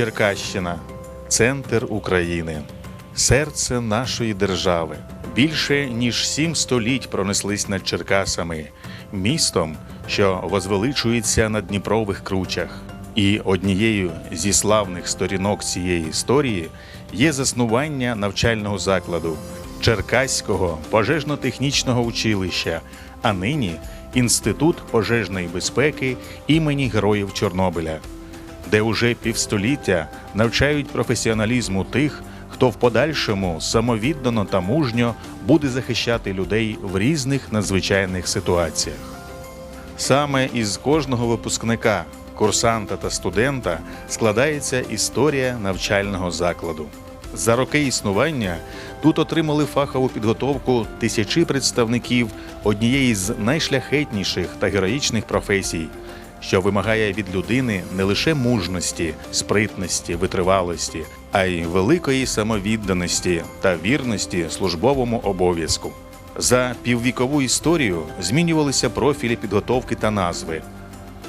Черкащина, центр України, серце нашої держави. Більше ніж сім століть пронеслись над Черкасами, містом, що возвеличується на Дніпрових кручах. І однією зі славних сторінок цієї історії є заснування навчального закладу Черкаського пожежно-технічного училища, а нині Інститут пожежної безпеки імені Героїв Чорнобиля де уже півстоліття навчають професіоналізму тих, хто в подальшому самовіддано та мужньо буде захищати людей в різних надзвичайних ситуаціях. Саме із кожного випускника, курсанта та студента складається історія навчального закладу. За роки існування тут отримали фахову підготовку тисячі представників однієї з найшляхетніших та героїчних професій, що вимагає від людини не лише мужності, спритності, витривалості, а й великої самовідданості та вірності службовому обов'язку. За піввікову історію змінювалися профілі підготовки та назви.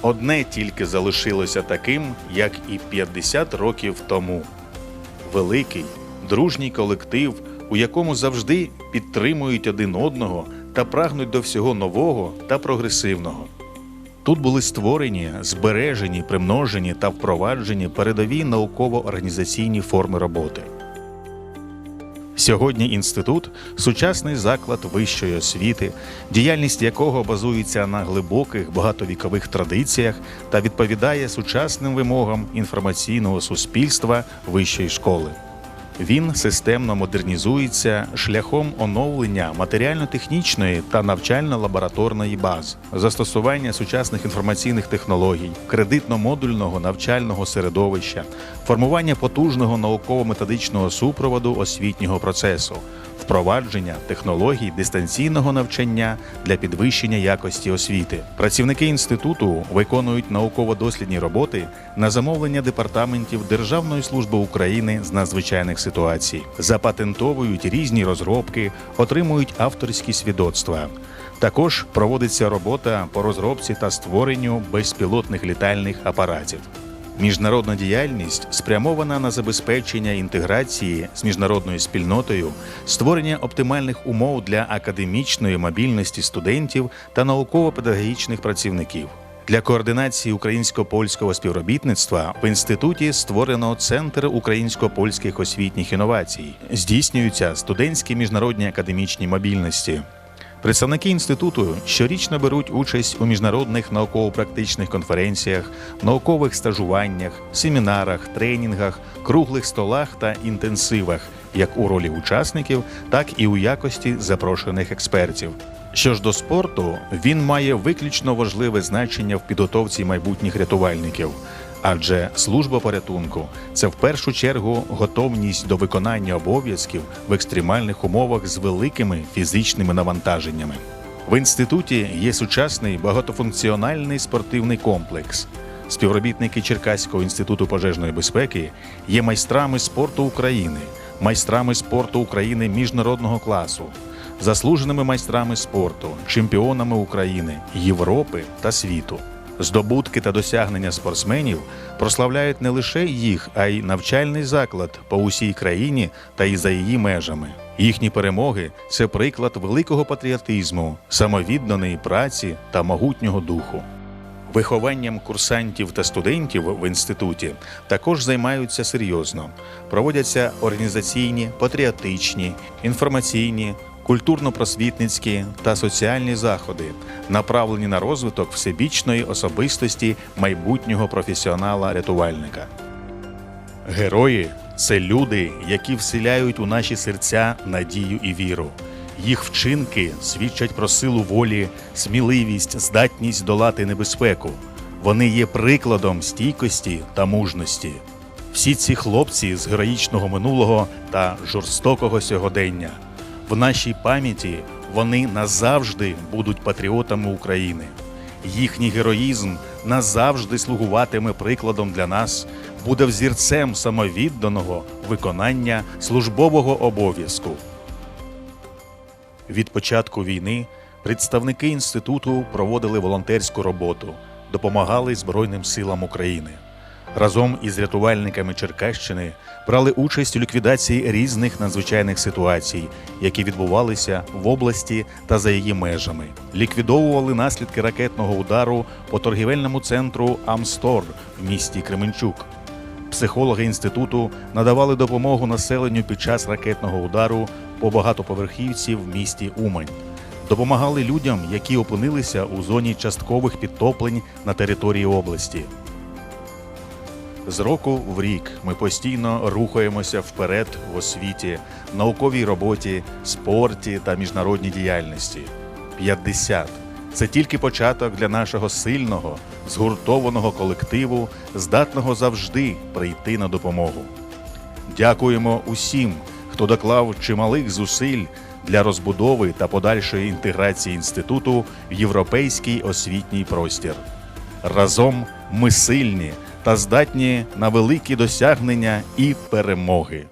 Одне тільки залишилося таким, як і 50 років тому великий, дружній колектив, у якому завжди підтримують один одного та прагнуть до всього нового та прогресивного. Тут були створені, збережені, примножені та впроваджені передові науково-організаційні форми роботи. Сьогодні інститут сучасний заклад вищої освіти, діяльність якого базується на глибоких багатовікових традиціях та відповідає сучасним вимогам інформаційного суспільства вищої школи. Він системно модернізується шляхом оновлення матеріально-технічної та навчально-лабораторної баз, застосування сучасних інформаційних технологій, кредитно-модульного навчального середовища, формування потужного науково-методичного супроводу освітнього процесу, впровадження технологій дистанційного навчання для підвищення якості освіти. Працівники інституту виконують науково-дослідні роботи на замовлення департаментів Державної служби України з надзвичайних ситуацій, запатентовують різні розробки, отримують авторські свідоцтва. Також проводиться робота по розробці та створенню безпілотних літальних апаратів. Міжнародна діяльність спрямована на забезпечення інтеграції з міжнародною спільнотою, створення оптимальних умов для академічної мобільності студентів та науково-педагогічних працівників. Для координації українсько-польського співробітництва в інституті створено Центр українсько-польських освітніх інновацій. Здійснюються студентські міжнародні академічні мобільності. Представники інституту щорічно беруть участь у міжнародних науково-практичних конференціях, наукових стажуваннях, семінарах, тренінгах, круглих столах та інтенсивах, як у ролі учасників, так і у якості запрошених експертів. Що ж до спорту, він має виключно важливе значення в підготовці майбутніх рятувальників. Адже служба порятунку це в першу чергу готовність до виконання обов'язків в екстремальних умовах з великими фізичними навантаженнями. В інституті є сучасний багатофункціональний спортивний комплекс. Співробітники Черкаського інституту пожежної безпеки є майстрами спорту України, майстрами спорту України міжнародного класу, заслуженими майстрами спорту, чемпіонами України, Європи та світу. Здобутки та досягнення спортсменів прославляють не лише їх, а й навчальний заклад по усій країні та і за її межами. Їхні перемоги це приклад великого патріотизму, самовідданої праці та могутнього духу. Вихованням курсантів та студентів в інституті також займаються серйозно. Проводяться організаційні, патріотичні, інформаційні, культурно-просвітницькі та соціальні заходи, направлені на розвиток всебічної особистості майбутнього професіонала-рятувальника. Герої це люди, які вселяють у наші серця надію і віру. Їх вчинки свідчать про силу волі, сміливість, здатність долати небезпеку. Вони є прикладом стійкості та мужності. Всі ці хлопці з героїчного минулого та жорстокого сьогодення. В нашій пам'яті вони назавжди будуть патріотами України. Їхній героїзм назавжди слугуватиме прикладом для нас, буде взірцем самовідданого виконання службового обов'язку. Від початку війни представники інституту проводили волонтерську роботу, допомагали Збройним силам України. Разом із рятувальниками Черкащини брали участь у ліквідації різних надзвичайних ситуацій, які відбувалися в області та за її межами. Ліквідовували наслідки ракетного удару по торгівельному центру Амстор в місті Кременчук. Психологи інституту надавали допомогу населенню під час ракетного удару по багатоповерхівці в місті Умань. Допомагали людям, які опинилися у зоні часткових підтоплень на території області. З року в рік ми постійно рухаємося вперед в освіті, науковій роботі, спорті та міжнародній діяльності. 50 – це тільки початок для нашого сильного, згуртованого колективу, здатного завжди прийти на допомогу. Дякуємо усім, хто доклав чималих зусиль для розбудови та подальшої інтеграції інституту в європейський освітній простір. Разом ми сильні та здатні на великі досягнення і перемоги.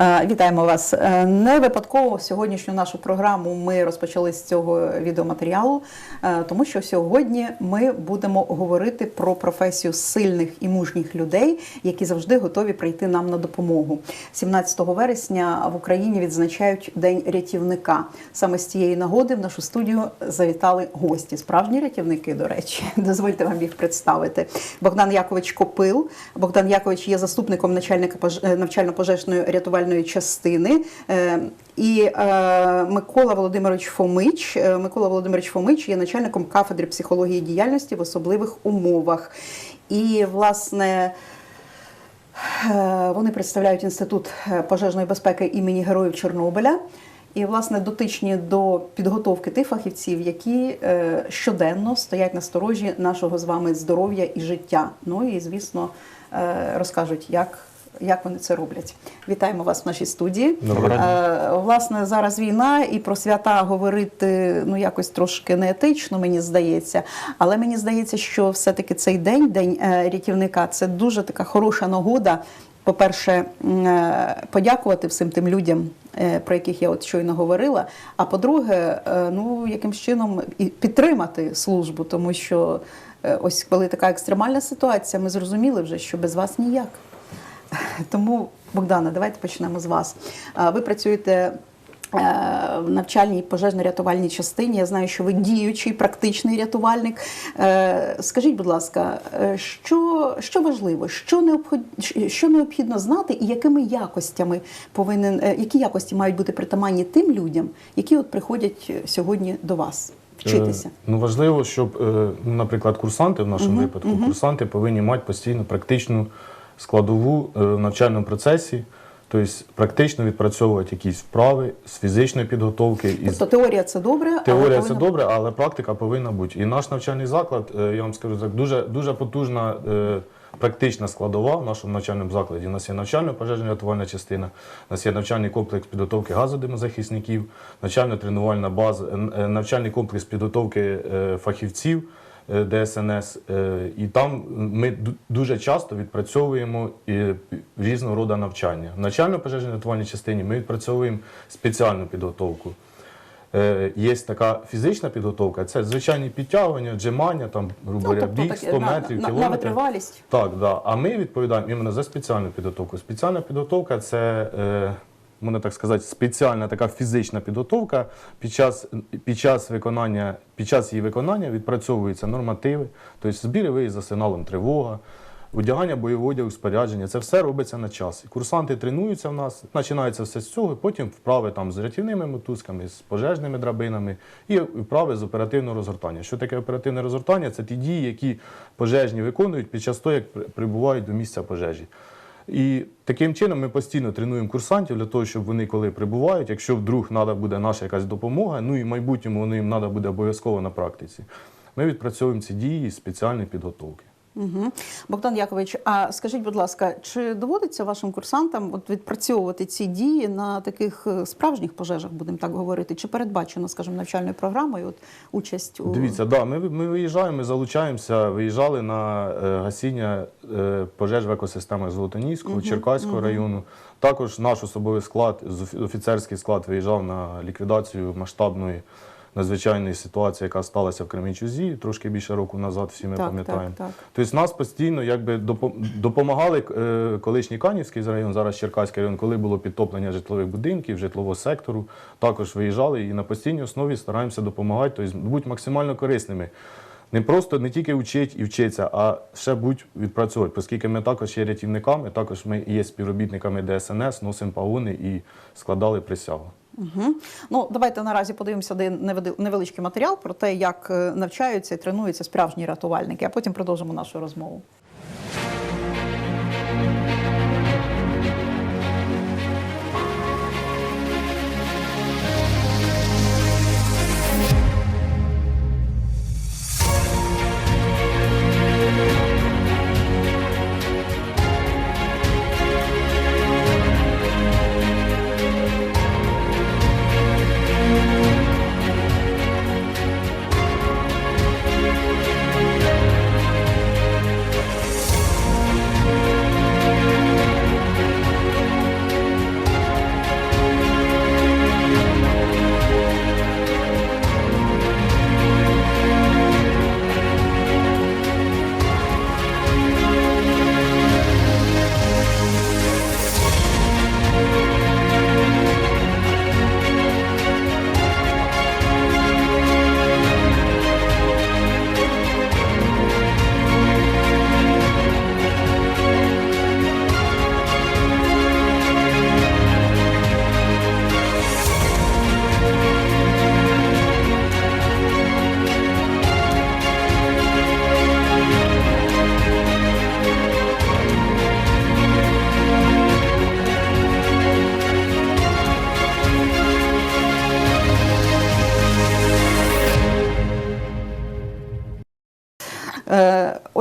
Вітаємо вас. Е, Не випадково сьогоднішню нашу програму ми розпочали з цього відеоматеріалу, е, тому що сьогодні ми будемо говорити про професію сильних і мужніх людей, які завжди готові прийти нам на допомогу. 17 вересня в Україні відзначають День рятівника. Саме з цієї нагоди в нашу студію завітали гості. Справжні рятівники, до речі, дозвольте вам їх представити. Богдан Якович Копил. Богдан Якович є заступником начальника пож- е, навчально-пожежної рятувальної частини. Е, І е, Микола Володимирович Фомич. Е, Микола Володимирович Фомич є начальником кафедри психології діяльності в особливих умовах. І, власне, Вони представляють інститут пожежної безпеки імені Героїв Чорнобиля. І, власне, дотичні до підготовки тих фахівців, які щоденно стоять на сторожі нашого з вами здоров'я і життя. Ну і, звісно, розкажуть, як, як вони це роблять. Вітаємо вас в нашій студії. Доброго Е, Власне, зараз війна, і про свята говорити ну якось трошки неетично, мені здається. Але мені здається, що все-таки цей день, день е, рятівника, це дуже така хороша нагода. По-перше, е, подякувати всім тим людям, про яких я от щойно говорила. А по-друге, ну якимсь чином і підтримати службу, тому що ось коли така екстремальна ситуація, ми зрозуміли вже, що без вас ніяк. Тому, Богдана, давайте почнемо з вас. Ви працюєте е, в навчальній пожежно-рятувальній частині. Я знаю, що ви діючий, практичний рятувальник. Е, Скажіть, будь ласка, е, що, що важливо, що необхідно, що необхідно знати, і якими якостями повинен, які якості мають бути притаманні тим людям, які от приходять сьогодні до вас вчитися? Е, Ну важливо, щоб, е, ну, наприклад, курсанти в нашому випадку, курсанти повинні мати постійно практичну складову е, в навчальному процесі, тобто практично відпрацьовувати якісь вправи з фізичної підготовки. із Тобто теорія це добре, але Теорія це добре, але практика повинна бути. І наш навчальний заклад, е, я вам скажу так, дуже, дуже потужна е, практична складова в нашому навчальному закладі. У нас є навчальна пожежна рятувальна частина, у нас є навчальний комплекс підготовки газодимозахисників, навчально-тренувальна база, е, е, навчальний комплекс підготовки фахівців. Е, ДСНС, е, і там ми дуже часто відпрацьовуємо е, різного роду навчання. В навчально-пожежній рятувальній частині ми відпрацьовуємо спеціальну підготовку. Є така фізична підготовка, це звичайні підтягування, джимання, там, грубо говоря, тобто біг 100 на- метрів, на- на витривалість. Так, да. А ми відповідаємо іменно за спеціальну підготовку. Спеціальна підготовка це, е, можна так сказати, спеціальна така фізична підготовка. Під час, під час виконання, під час її виконання відпрацьовуються нормативи, тобто збір і виїзд за сигналом тривога. Одягання бойового спорядження, це все робиться на час. Курсанти тренуються в нас, починається все з цього, потім вправи там з рятівними мотузками, з пожежними драбинами і вправи з оперативного розгортання. Що таке оперативне розгортання? Це ті дії, які пожежні виконують під час того, як прибувають до місця пожежі. І таким чином ми постійно тренуємо курсантів для того, щоб вони, коли прибувають, якщо вдруг треба буде наша якась допомога, ну і в майбутньому їм треба буде обов'язково на практиці. Ми відпрацьовуємо ці дії спеціальної підготовки. Угу. Богдан Якович, а скажіть, будь ласка, чи доводиться вашим курсантам от відпрацьовувати ці дії на таких е, справжніх пожежах, будемо так говорити? Чи передбачено, скажімо, навчальною програмою от, участь у Дивіться, да, ми, ми виїжджаємо, ми залучаємося, виїжджали на е, гасіння е, пожеж в екосистемах Золотоніського, Черкаського району. Також наш особовий склад, офіцерський склад виїжджав на ліквідацію масштабної надзвичайної ситуації, яка сталася в Кременчузі трошки більше року назад, всі ми Так, пам'ятаємо. так, так. Тобто нас постійно якби допо- допомагали е, колишній Канівський район, зараз Черкаський район, коли було підтоплення житлових будинків, житлового сектору, також виїжджали і на постійній основі стараємося допомагати, тобто бути максимально корисними. Не просто не тільки вчить і вчитися, а ще будь відпрацьовувати, оскільки ми також є рятівниками, також ми є співробітниками ДСНС, носимо пагони і складали присягу. Угу. Ну, давайте наразі подивимося один невеличкий матеріал про те, як е, навчаються і тренуються справжні рятувальники, а потім продовжимо нашу розмову.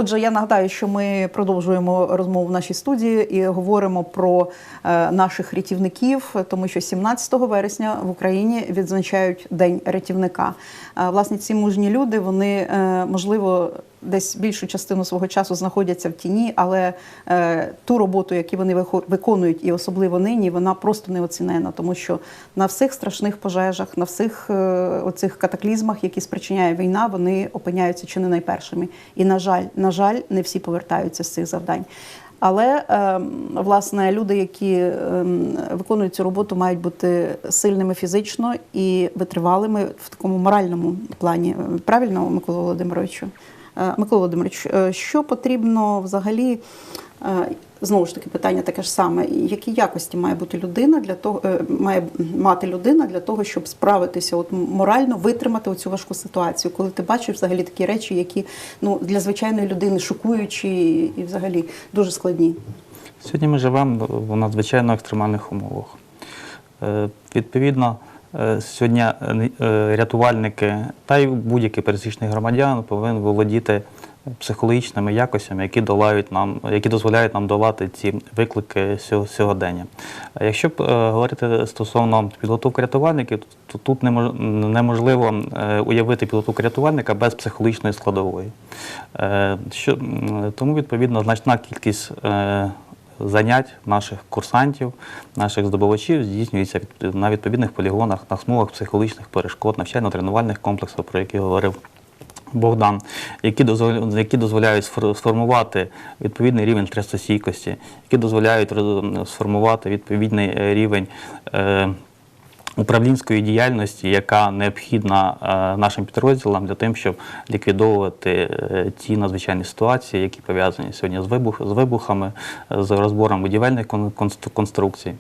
Отже, я нагадаю, що ми продовжуємо розмову в нашій студії і говоримо про е, наших рятівників, тому що 17 вересня в Україні відзначають День рятівника. Е, Власне, ці мужні люди вони е, можливо десь більшу частину свого часу знаходяться в тіні, але е, ту роботу, яку вони виконують, і особливо нині, вона просто неоцінена, тому що на всіх страшних пожежах, на всіх е, оцих катаклізмах, які спричиняє війна, вони опиняються чи не найпершими. І на жаль, на жаль, не всі повертаються з цих завдань. Але ем, власне люди, які ем, виконують цю роботу, мають бути сильними фізично і витривалими в такому моральному плані. Правильно, Микола Володимировичу? Е, Микола Володимирович, е, що потрібно взагалі? е, Знову ж таки, питання таке ж саме. Які якості має бути людина для того, має мати людина для того, щоб справитися от морально, витримати оцю важку ситуацію, коли ти бачиш взагалі такі речі, які ну для звичайної людини шокуючі і, взагалі дуже складні. Сьогодні ми живемо в надзвичайно екстремальних умовах. Відповідно, сьогодні е, е, рятувальники та й будь-який пересічний громадян повинен володіти психологічними якостями, які долають нам, які дозволяють нам долати ці виклики сього- сьогодення. Якщо б е, говорити стосовно підготовки рятувальників, то тут немож- неможливо е, уявити підготовку рятувальника без психологічної складової. Е, тому, відповідно, значна кількість е, занять наших курсантів, наших здобувачів здійснюється на відповідних полігонах, на смугах психологічних перешкод, навчально-тренувальних комплексах, про які говорив Богдан, які дозволяють, дозволяють сфор- сформувати відповідний рівень стресостійкості, які дозволяють сформувати відповідний е, рівень. Управлінської діяльності, яка необхідна е, нашим підрозділам для тим, щоб ліквідовувати е, ті надзвичайні ситуації, які пов'язані сьогодні з, вибух, з вибухами, е, з розбором будівельних кон- конструкцій.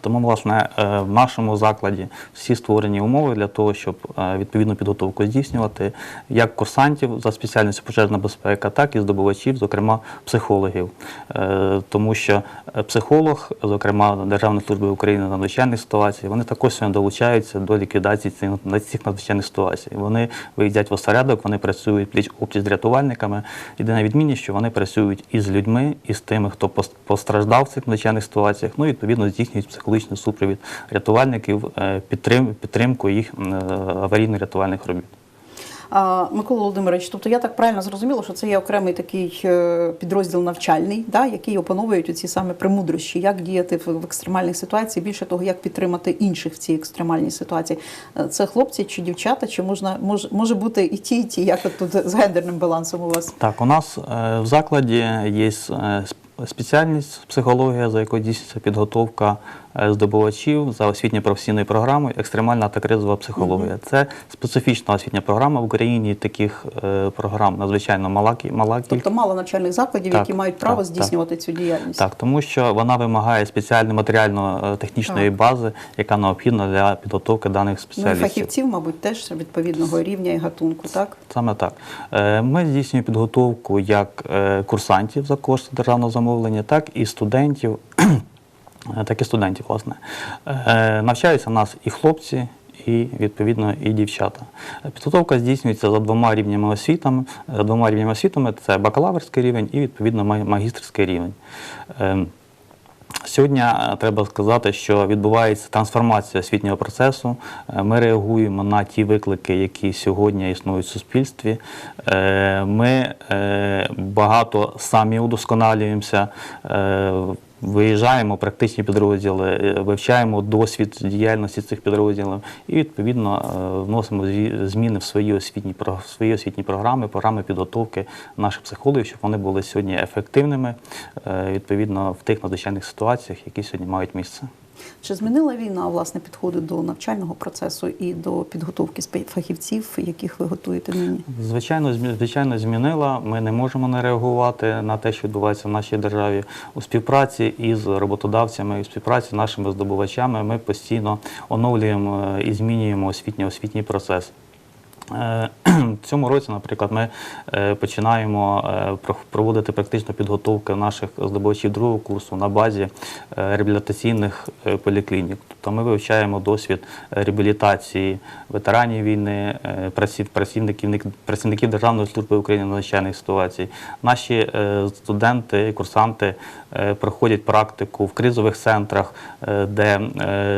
Тому, власне, е, в нашому закладі всі створені умови для того, щоб е, відповідну підготовку здійснювати як курсантів за спеціальністю пожежна безпека, так і здобувачів, зокрема психологів. Е, Тому що психолог, зокрема Державної служби України з надзвичайних ситуацій, вони також сьогодні долучаються до ліквідації цих на надзвичайних ситуацій. Вони виїздять в осередок, вони працюють пліч опліч з рятувальниками. Єдина відмінність, що вони працюють із людьми, із тими, хто постраждав в цих надзвичайних ситуаціях. Ну, і, відповідно, здійснюють психологічний супровід рятувальників, е, підтрим, підтримку їх е, аварійно-рятувальних робіт. Микола Володимирович, тобто я так правильно зрозуміла, що це є окремий такий е, підрозділ навчальний, да, який опановують ці саме премудрощі, як діяти в, екстремальних ситуаціях, більше того, як підтримати інших в цій екстремальній ситуації. Це хлопці чи дівчата, чи можна може, може бути і ті, і ті, як от тут з гендерним балансом у вас? Так, у нас в закладі є спеціальність психологія, за якою здійснюється підготовка здобувачів за освітньо-професійною програмою екстремальна та кризова психологія. Це специфічна освітня програма в Україні. Таких е, програм надзвичайно мала, мала кількість. Тобто мало навчальних закладів, Так, які мають право так, здійснювати цю діяльність. Так, тому що вона вимагає спеціальної матеріально-технічної бази, яка необхідна для підготовки даних Ну і фахівців, мабуть, теж відповідного рівня і гатунку, так? Саме так. Е, Ми здійснюємо підготовку як е, курсантів за кошти державного замовлення, так і студентів, е, так і студентів, власне. Е, Навчаються в нас і хлопці, і відповідно і дівчата. Е, Підготовка здійснюється за двома рівнями освітами. За двома рівнями освітами це бакалаврський рівень і відповідно ма- магістерський рівень. Е, Сьогодні е, треба сказати, що відбувається трансформація освітнього процесу. Е, Ми реагуємо на ті виклики, які сьогодні існують в суспільстві. Е, Ми е, багато самі удосконалюємося. Виїжджаємо практичні підрозділи, е, вивчаємо досвід діяльності цих підрозділів і відповідно е, вносимо зміни в свої освітні в свої освітні програми, програми підготовки наших психологів, щоб вони були сьогодні ефективними е, відповідно в тих надзвичайних ситуаціях, які сьогодні мають місце. Чи змінила війна власне підходи до навчального процесу і до підготовки фахівців, яких ви готуєте нині? Звичайно, звичайно, змінила. Ми не можемо не реагувати на те, що відбувається в нашій державі у співпраці із роботодавцями, у співпраці з нашими здобувачами. Ми постійно оновлюємо е, і змінюємо освітній освітній процес. Е, цьому році, наприклад, ми е, починаємо е, проводити практичну підготовку наших здобувачів другого курсу на базі реабілітаційних поліклінік. Тобто ми вивчаємо досвід реабілітації ветеранів війни, працівників, працівників Державної служби України надзвичайних ситуацій. Наші студенти, курсанти проходять практику в кризових центрах, де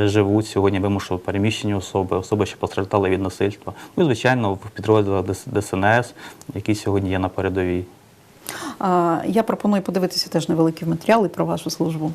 живуть сьогодні вимушено переміщені особи, особи, що постраждали від насильства. Ну і звичайно в підрозділах ДСНС, які сьогодні є на передовій. Я пропоную подивитися теж невеликі матеріали про вашу службу.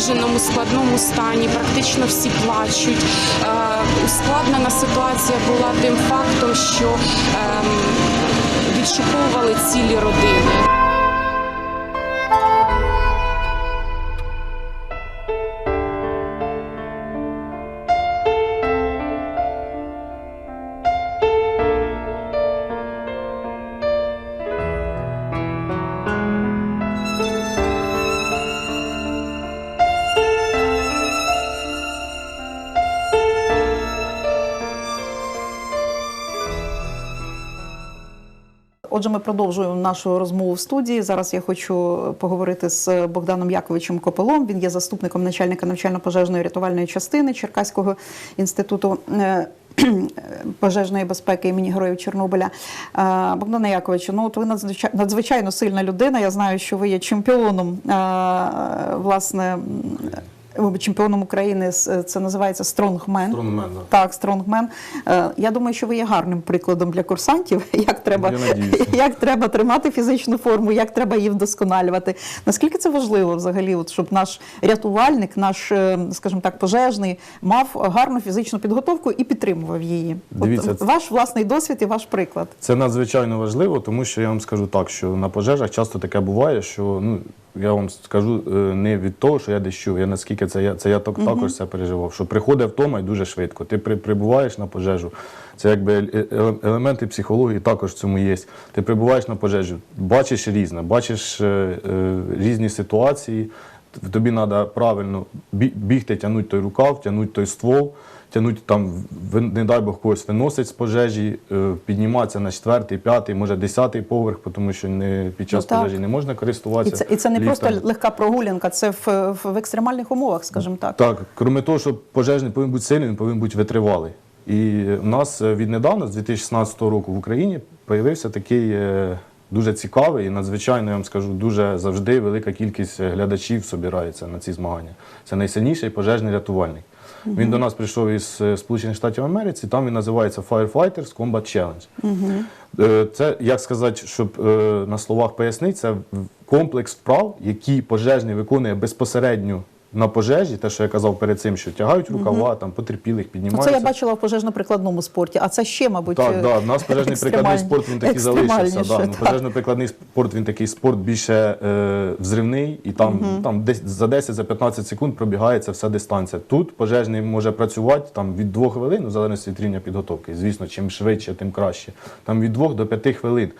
Виснаженому складному стані, практично всі плачуть. Е, Ускладнена ситуація була тим фактом, що ем, відшуковували цілі родини. Отже, ми продовжуємо нашу розмову в студії. Зараз я хочу поговорити з Богданом Яковичем Копилом. Він є заступником начальника навчально-пожежної рятувальної частини Черкаського інституту. Е, пожежної безпеки імені Героїв Чорнобиля. Е, Богдане Яковичу, ну от ви надзвичай- надзвичайно сильна людина. Я знаю, що ви є чемпіоном е, власне. М, Чемпіоном України з- це називається Стронгмен. Стронгмен. Так, стронгмен. Е, Я думаю, що ви є гарним прикладом для курсантів, як треба, як треба тримати фізичну форму, як треба її вдосконалювати. Наскільки це важливо взагалі, от, щоб наш рятувальник, наш, е, скажімо так, пожежний, мав гарну фізичну підготовку і підтримував її? Дивіться, от, ваш власний досвід і ваш приклад. Це надзвичайно важливо, тому що я вам скажу так, що на пожежах часто таке буває, що ну я вам скажу е, не від того, що я десь чув, я наскільки це я це я так, також це переживав. Що приходить втома і дуже швидко. Ти при, прибуваєш на пожежу. Це якби е- е- елементи психології також в цьому є. Ти прибуваєш на пожежу, бачиш різне, бачиш е, е, різні ситуації. Тобі треба правильно бігти, тягнути той рукав, тягнути той ствол, тягнути там, не дай Бог когось виносить з пожежі, е, підніматися на четвертий, п'ятий, може десятий поверх, тому що не, під час Ну, пожежі не можна І користуватися. це, і це не просто легка прогулянка, це в, в, екстремальних умовах, скажімо так. Так, крім того, що пожежний повинен бути сильний, він повинен бути витривалий. І в нас е, віднедавна, з 2016 року в Україні, з'явився такий е, дуже цікавий і надзвичайно, я вам скажу, дуже завжди велика кількість е, глядачів збирається на ці змагання. Це найсильніший пожежний рятувальник. Він до нас прийшов із е, Сполучених Штатів Америці, там він називається Firefighters Combat Challenge. Е, Це, як сказати, щоб на словах пояснити, це комплекс вправ, які пожежний виконує безпосередньо на пожежі, те, що я казав перед цим, що тягають рукава, там потерпілих Ну, піднімаються. це я бачила в пожежно-прикладному спорті, а це ще, мабуть, Так, е, да, в нас пожежний прикладний спорт він такий залишився. Да. Ну, так. пожежно-прикладний спорт він такий спорт більше е, взривний, і там, там десь за 10-15 секунд пробігається вся дистанція. Тут пожежний може працювати там, від 2 хвилин, в залежності від рівня підготовки. Звісно, чим швидше, тим краще. Там від 2 до 5 хвилин.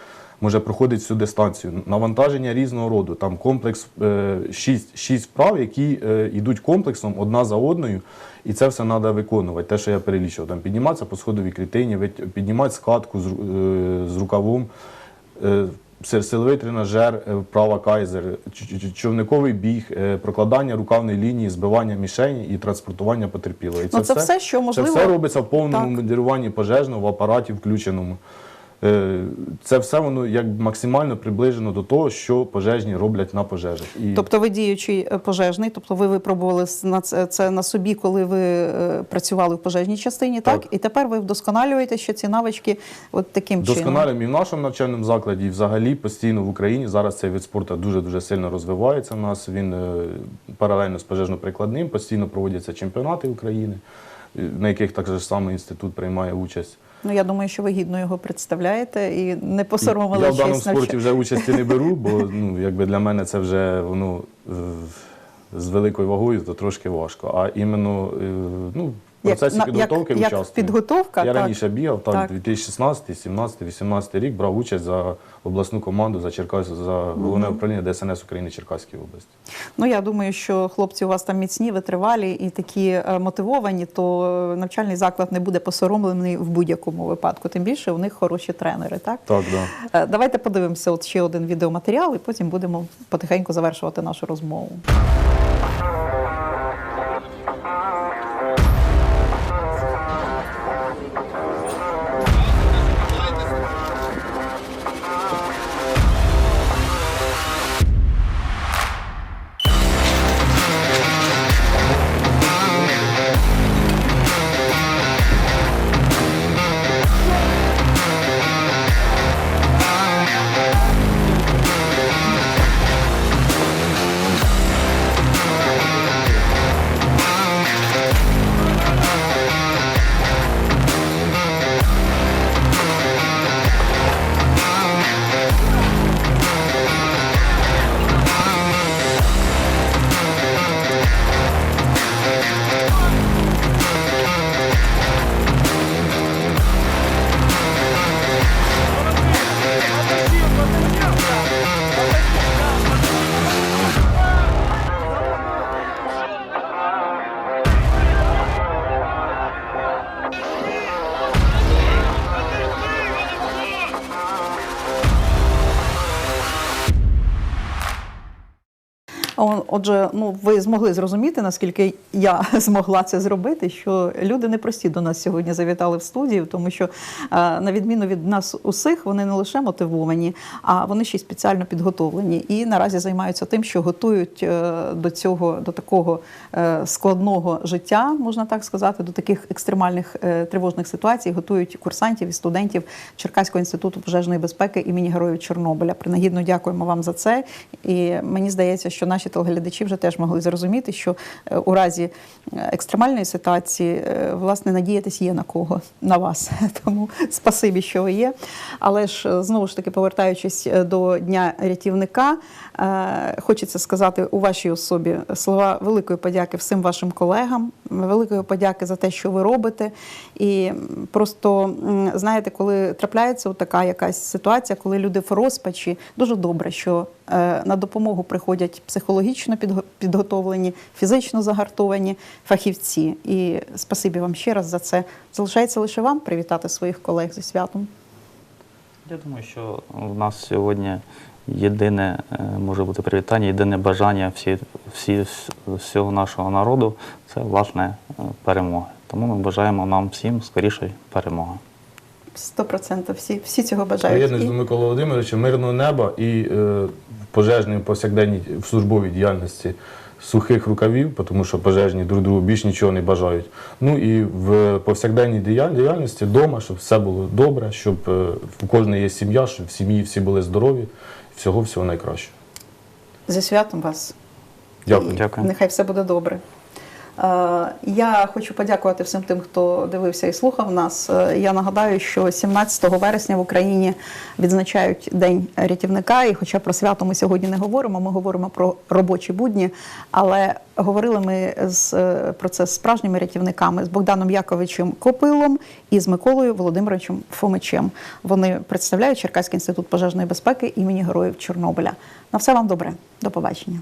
Може проходити всю дистанцію. Навантаження різного роду. Там комплекс 6, 6 вправ, які е, йдуть комплексом одна за одною, і це все треба виконувати. Те, що я перелічив. Там підніматися по сходовій клітині, піднімати скатку з, е, з рукавом, е, силовий тренажер, е, вправа кайзер, човниковий біг, е, прокладання рукавної лінії, збивання мішені і транспортування потерпілого. І Ну, це все, що можливо- Це все робиться в повному Так. моделюванні пожежного в апараті включеному. Е, Це все воно як максимально приближено до того, що пожежні роблять на пожежах. І Тобто ви діючий е, пожежний, тобто ви випробували на це, це на собі, коли ви е, працювали в пожежній частині, так? Так. І тепер ви вдосконалюєте ще ці навички от таким чином. досконалим і в нашому навчальному закладі, і взагалі постійно в Україні. Зараз цей вид спорту дуже дуже сильно розвивається. У нас він паралельно з пожежно-прикладним, постійно проводяться чемпіонати України, на яких так же саме інститут приймає участь. Ну я думаю, що ви гідно його представляєте і не Я посоромили в даному спорті вже участі не беру, бо ну, якби для мене це вже воно е, з великою вагою, то трошки важко. А іменно е, ну, Як- процесі підготовки як- як підготовка, Я так. раніше бігав, так, Так. 2016, 17, 18 рік брав участь за обласну команду за Черкас, за головне управління ДСНС України Черкаській області. Ну я думаю, що хлопці у вас там міцні, витривалі і такі е, мотивовані, то е, навчальний заклад не буде посоромлений в будь-якому випадку. Тим більше у них хороші тренери, так? Так, да. Е, Давайте подивимося от ще один відеоматеріал, і потім будемо потихеньку завершувати нашу розмову. Отже, ну ви змогли зрозуміти, наскільки я змогла це зробити, що люди непрості до нас сьогодні завітали в студію, тому що е, на відміну від нас усіх, вони не лише мотивовані, а вони ще й спеціально підготовлені і наразі займаються тим, що готують е, до цього, до такого е, складного життя, можна так сказати, до таких екстремальних тривожних ситуацій, готують курсантів і студентів Черкаського інституту пожежної безпеки імені Героїв Чорнобиля. Принагідно дякуємо вам за це. І мені здається, що наші телеглядачі вже теж могли зрозуміти, що е, у разі е, екстремальної ситуації е, власне надіятись є на кого на вас. Тому спасибі, що ви є. Але ж знову ж таки, повертаючись до дня рятівника, хочеться сказати у вашій особі слова великої подяки всім вашим колегам, великої подяки за те, що ви робите. І просто знаєте, коли трапляється така якась ситуація, коли люди в розпачі, дуже добре, що е, на допомогу приходять психологічно підготовлені, фізично загартовані фахівці. І спасибі вам ще раз за це. Залишається лише вам привітати своїх колег зі святом. Я думаю, що в нас сьогодні єдине е, може бути привітання, єдине бажання всі, всі, всього нашого народу це власне е, перемоги. Тому ми бажаємо нам всім скорішої перемоги. Сто процентів всі, всі цього бажають. Приєднуюсь до Миколи Володимировича, мирного неба і е, в пожежній повсякденній в службовій діяльності сухих рукавів, тому що пожежні друг другу більш нічого не бажають. Ну і в повсякденній діяльності вдома, щоб все було добре, щоб е, у кожної є сім'я, щоб в сім'ї всі були здорові. Всього всього найкращого. Зі святом вас. Дякую. Дякую. Нехай все буде добре. Е, Я хочу подякувати всім тим, хто дивився і слухав нас. Е, Я нагадаю, що 17 вересня в Україні відзначають День рятівника. І хоча про свято ми сьогодні не говоримо, ми говоримо про робочі будні. Але говорили ми з, е, про це з справжніми рятівниками з Богданом Яковичем Копилом і з Миколою Володимировичем Фомичем. Вони представляють Черкаський інститут пожежної безпеки імені Героїв Чорнобиля. На все вам добре. До побачення.